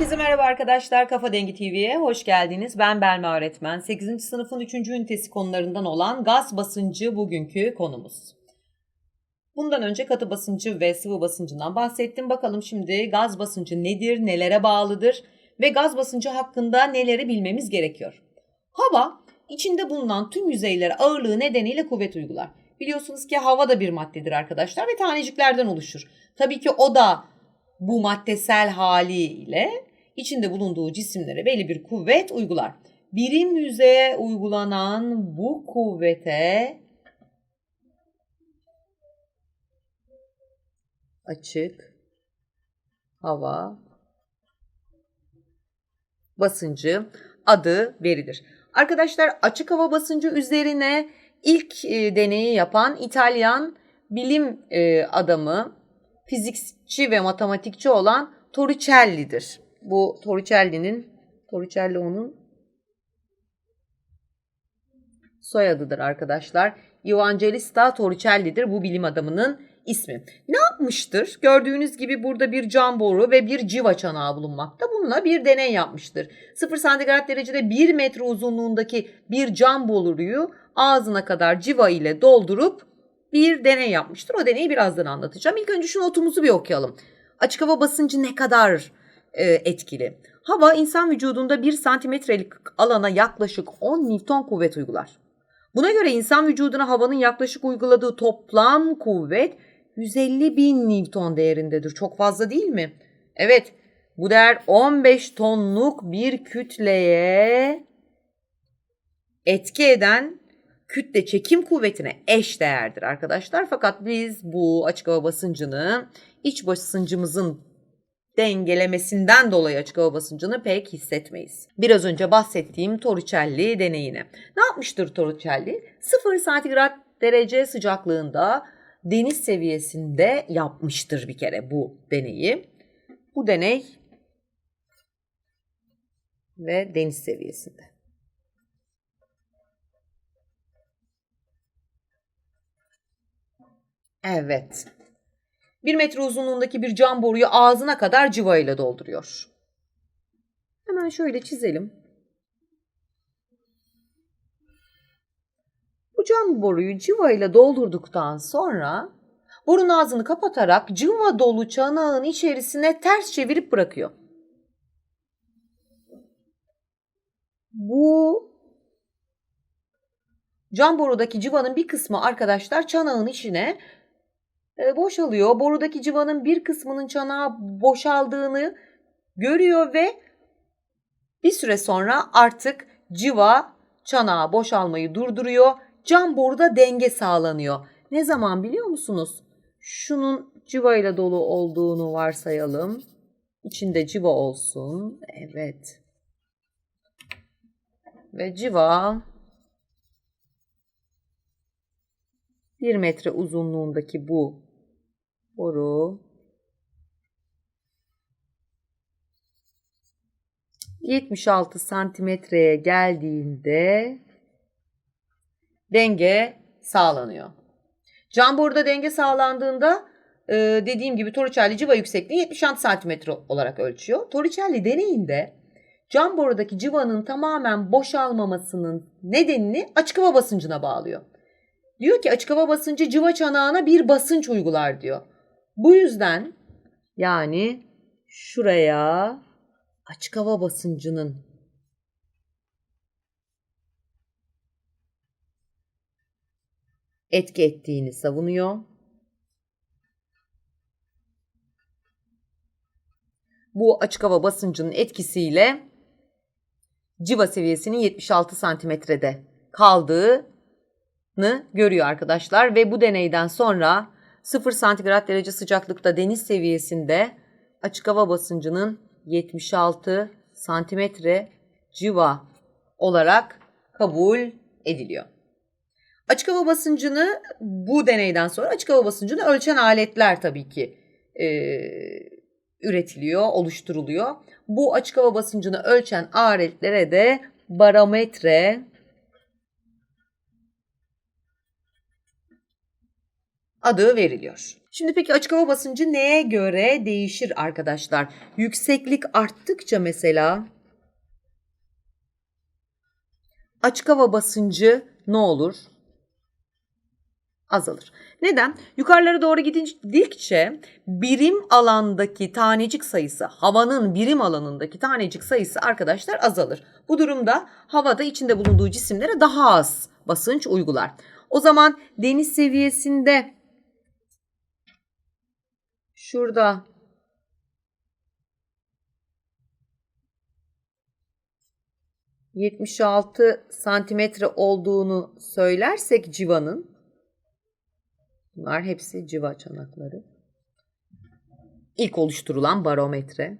Herkese merhaba arkadaşlar. Kafa Dengi TV'ye hoş geldiniz. Ben Belma öğretmen. 8. sınıfın 3. ünitesi konularından olan gaz basıncı bugünkü konumuz. Bundan önce katı basıncı ve sıvı basıncından bahsettim. Bakalım şimdi gaz basıncı nedir, nelere bağlıdır ve gaz basıncı hakkında neleri bilmemiz gerekiyor. Hava içinde bulunan tüm yüzeylere ağırlığı nedeniyle kuvvet uygular. Biliyorsunuz ki hava da bir maddedir arkadaşlar ve taneciklerden oluşur. Tabii ki o da bu maddesel haliyle içinde bulunduğu cisimlere belli bir kuvvet uygular. Birim yüzeye uygulanan bu kuvvete açık hava basıncı adı verilir. Arkadaşlar açık hava basıncı üzerine ilk e, deneyi yapan İtalyan bilim e, adamı, fizikçi ve matematikçi olan Torricelli'dir. Bu Torricelli'nin Torricelli onun soyadıdır arkadaşlar. Evangelista Torricelli'dir bu bilim adamının ismi. Ne yapmıştır? Gördüğünüz gibi burada bir cam boru ve bir civa çanağı bulunmakta. Bununla bir deney yapmıştır. 0 santigrat derecede 1 metre uzunluğundaki bir cam boruyu ağzına kadar civa ile doldurup bir deney yapmıştır. O deneyi birazdan anlatacağım. İlk önce şu notumuzu bir okuyalım. Açık hava basıncı ne kadar e, etkili? Hava insan vücudunda 1 santimetrelik alana yaklaşık 10 Newton kuvvet uygular. Buna göre insan vücuduna havanın yaklaşık uyguladığı toplam kuvvet 150 bin Newton değerindedir. Çok fazla değil mi? Evet bu değer 15 tonluk bir kütleye etki eden kütle çekim kuvvetine eş değerdir arkadaşlar. Fakat biz bu açık hava basıncını iç basıncımızın dengelemesinden dolayı açık hava basıncını pek hissetmeyiz. Biraz önce bahsettiğim Torricelli deneyine. Ne yapmıştır Torricelli? 0 santigrat derece sıcaklığında deniz seviyesinde yapmıştır bir kere bu deneyi. Bu deney ve deniz seviyesinde. Evet. Bir metre uzunluğundaki bir cam boruyu ağzına kadar civa ile dolduruyor. Hemen şöyle çizelim. Bu cam boruyu civa ile doldurduktan sonra borun ağzını kapatarak civa dolu çanağın içerisine ters çevirip bırakıyor. Bu cam borudaki civanın bir kısmı arkadaşlar çanağın içine boşalıyor. Borudaki civanın bir kısmının çanağa boşaldığını görüyor ve bir süre sonra artık civa çanağa boşalmayı durduruyor. Cam boruda denge sağlanıyor. Ne zaman biliyor musunuz? Şunun civa ile dolu olduğunu varsayalım. İçinde civa olsun. Evet. Ve civa 1 metre uzunluğundaki bu boru 76 santimetreye geldiğinde denge sağlanıyor. Cam boruda denge sağlandığında e, dediğim gibi Torricelli civa yüksekliği 76 santimetre olarak ölçüyor. Torricelli deneyinde cam borudaki civanın tamamen boşalmamasının nedenini açık hava basıncına bağlıyor. Diyor ki açık hava basıncı civa çanağına bir basınç uygular diyor. Bu yüzden yani şuraya açık hava basıncının etki ettiğini savunuyor. Bu açık hava basıncının etkisiyle civa seviyesinin 76 santimetrede kaldığını görüyor arkadaşlar ve bu deneyden sonra 0 santigrat derece sıcaklıkta deniz seviyesinde açık hava basıncının 76 santimetre civa olarak kabul ediliyor. Açık hava basıncını bu deneyden sonra açık hava basıncını ölçen aletler tabii ki e, üretiliyor, oluşturuluyor. Bu açık hava basıncını ölçen aletlere de barometre adı veriliyor. Şimdi peki açık hava basıncı neye göre değişir arkadaşlar? Yükseklik arttıkça mesela açık hava basıncı ne olur? Azalır. Neden? Yukarılara doğru gidildikçe birim alandaki tanecik sayısı, havanın birim alanındaki tanecik sayısı arkadaşlar azalır. Bu durumda havada içinde bulunduğu cisimlere daha az basınç uygular. O zaman deniz seviyesinde şurada ...76 santimetre olduğunu söylersek civanın... ...bunlar hepsi civa çanakları. İlk oluşturulan barometre.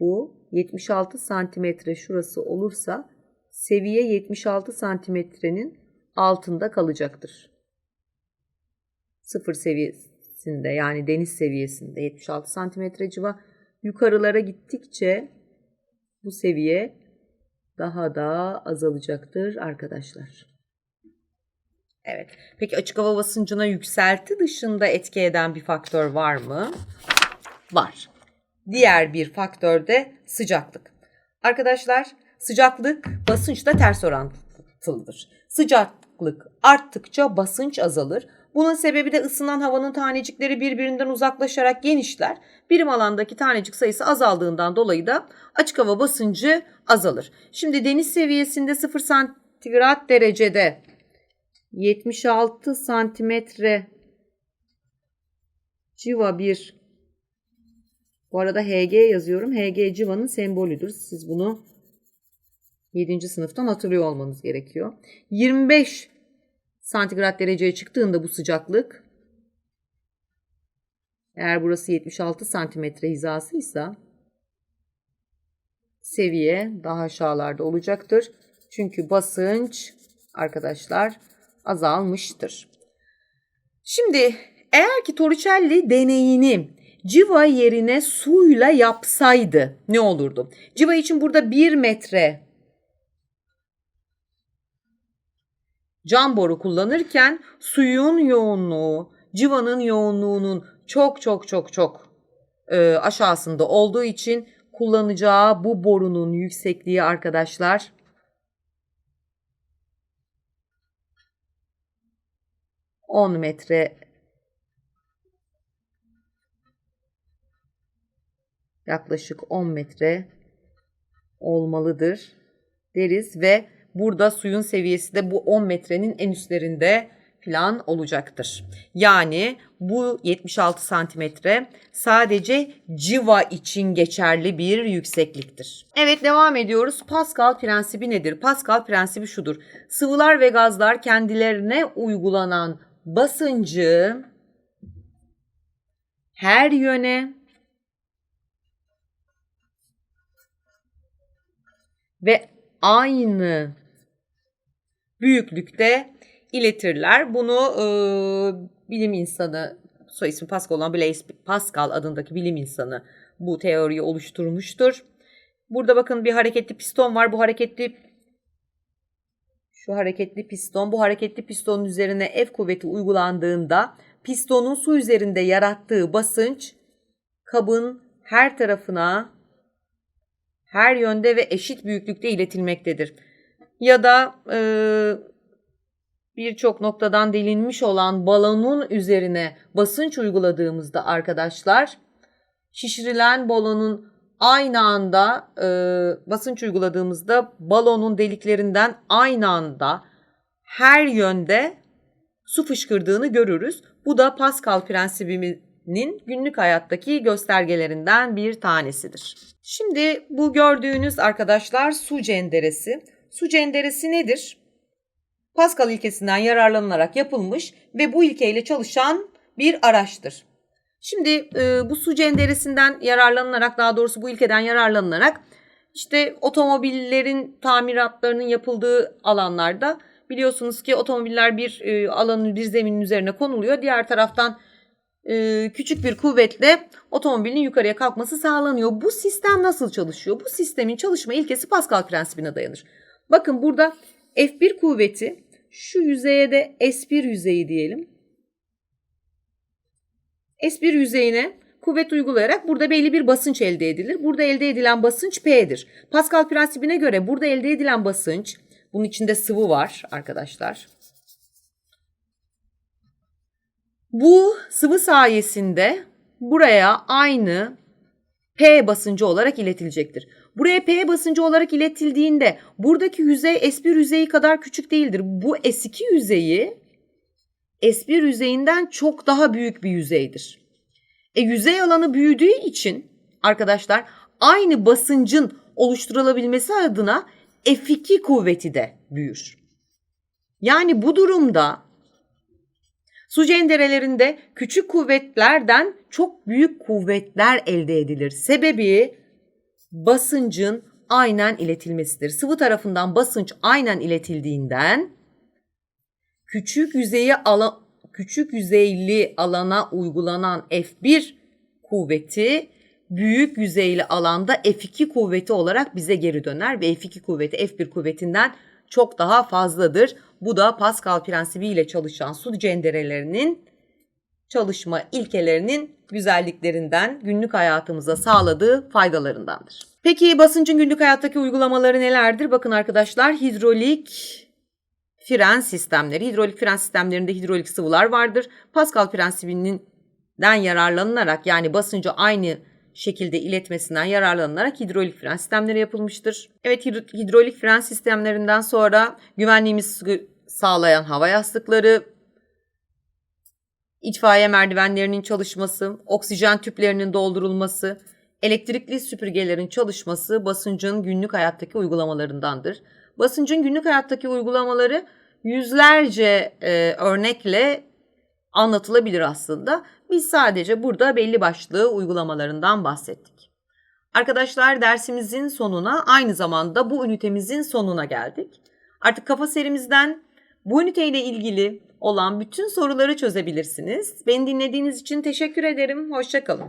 Bu 76 santimetre şurası olursa... ...seviye 76 santimetrenin altında kalacaktır sıfır seviyesinde yani deniz seviyesinde 76 santimetre civa yukarılara gittikçe bu seviye daha da azalacaktır arkadaşlar. Evet. Peki açık hava basıncına yükselti dışında etki eden bir faktör var mı? Var. Diğer bir faktör de sıcaklık. Arkadaşlar sıcaklık basınçla ters orantılıdır. Sıcaklık arttıkça basınç azalır. Bunun sebebi de ısınan havanın tanecikleri birbirinden uzaklaşarak genişler. Birim alandaki tanecik sayısı azaldığından dolayı da açık hava basıncı azalır. Şimdi deniz seviyesinde 0 santigrat derecede 76 santimetre civa bir bu arada HG yazıyorum. HG civanın sembolüdür. Siz bunu 7. sınıftan hatırlıyor olmanız gerekiyor. 25 santigrat dereceye çıktığında bu sıcaklık eğer burası 76 santimetre hizasıysa seviye daha aşağılarda olacaktır. Çünkü basınç arkadaşlar azalmıştır. Şimdi eğer ki Torricelli deneyini civa yerine suyla yapsaydı ne olurdu? Civa için burada 1 metre cam boru kullanırken suyun yoğunluğu, civanın yoğunluğunun çok çok çok çok e, aşağısında olduğu için kullanacağı bu borunun yüksekliği arkadaşlar. On metre. Yaklaşık 10 metre olmalıdır deriz ve Burada suyun seviyesi de bu 10 metrenin en üstlerinde falan olacaktır. Yani bu 76 santimetre sadece civa için geçerli bir yüksekliktir. Evet devam ediyoruz. Pascal prensibi nedir? Pascal prensibi şudur. Sıvılar ve gazlar kendilerine uygulanan basıncı her yöne ve aynı büyüklükte iletirler. Bunu e, bilim insanı soy ismi Pascal olan Blaise Pascal adındaki bilim insanı bu teoriyi oluşturmuştur. Burada bakın bir hareketli piston var. Bu hareketli şu hareketli piston, bu hareketli pistonun üzerine F kuvveti uygulandığında pistonun su üzerinde yarattığı basınç kabın her tarafına her yönde ve eşit büyüklükte iletilmektedir. Ya da e, birçok noktadan delinmiş olan balonun üzerine basınç uyguladığımızda arkadaşlar şişirilen balonun aynı anda e, basınç uyguladığımızda balonun deliklerinden aynı anda her yönde su fışkırdığını görürüz. Bu da Pascal prensibinin günlük hayattaki göstergelerinden bir tanesidir. Şimdi bu gördüğünüz arkadaşlar su cenderesi. Su cenderesi nedir? Pascal ilkesinden yararlanılarak yapılmış ve bu ilkeyle çalışan bir araçtır. Şimdi e, bu su cenderesinden yararlanılarak daha doğrusu bu ilkeden yararlanılarak işte otomobillerin tamiratlarının yapıldığı alanlarda biliyorsunuz ki otomobiller bir e, alanın bir zeminin üzerine konuluyor. Diğer taraftan e, küçük bir kuvvetle otomobilin yukarıya kalkması sağlanıyor. Bu sistem nasıl çalışıyor? Bu sistemin çalışma ilkesi Pascal prensibine dayanır. Bakın burada F1 kuvveti Şu yüzeye de S1 yüzeyi diyelim. S1 yüzeyine kuvvet uygulayarak burada belli bir basınç elde edilir. Burada elde edilen basınç P'dir. Pascal prensibine göre burada elde edilen basınç, bunun içinde sıvı var arkadaşlar. Bu sıvı sayesinde buraya aynı P basıncı olarak iletilecektir. Buraya P basıncı olarak iletildiğinde buradaki yüzey S1 yüzeyi kadar küçük değildir. Bu S2 yüzeyi S1 yüzeyinden çok daha büyük bir yüzeydir. E, yüzey alanı büyüdüğü için arkadaşlar aynı basıncın oluşturulabilmesi adına F2 kuvveti de büyür. Yani bu durumda su cenderelerinde küçük kuvvetlerden çok büyük kuvvetler elde edilir. Sebebi basıncın aynen iletilmesidir. Sıvı tarafından basınç aynen iletildiğinden küçük yüzeyi ala, küçük yüzeyli alana uygulanan F1 kuvveti büyük yüzeyli alanda F2 kuvveti olarak bize geri döner ve F2 kuvveti F1 kuvvetinden çok daha fazladır. Bu da Pascal prensibiyle çalışan su cenderelerinin çalışma ilkelerinin güzelliklerinden, günlük hayatımıza sağladığı faydalarındandır. Peki basıncın günlük hayattaki uygulamaları nelerdir? Bakın arkadaşlar hidrolik fren sistemleri. Hidrolik fren sistemlerinde hidrolik sıvılar vardır. Pascal prensibinden yararlanılarak yani basıncı aynı şekilde iletmesinden yararlanılarak hidrolik fren sistemleri yapılmıştır. Evet hidrolik fren sistemlerinden sonra güvenliğimizi sağlayan hava yastıkları, itfaiye merdivenlerinin çalışması, oksijen tüplerinin doldurulması, elektrikli süpürgelerin çalışması basıncın günlük hayattaki uygulamalarındandır. Basıncın günlük hayattaki uygulamaları yüzlerce e, örnekle anlatılabilir aslında. Biz sadece burada belli başlı uygulamalarından bahsettik. Arkadaşlar dersimizin sonuna aynı zamanda bu ünitemizin sonuna geldik. Artık kafa serimizden bu üniteyle ilgili olan bütün soruları çözebilirsiniz. Beni dinlediğiniz için teşekkür ederim. Hoşçakalın.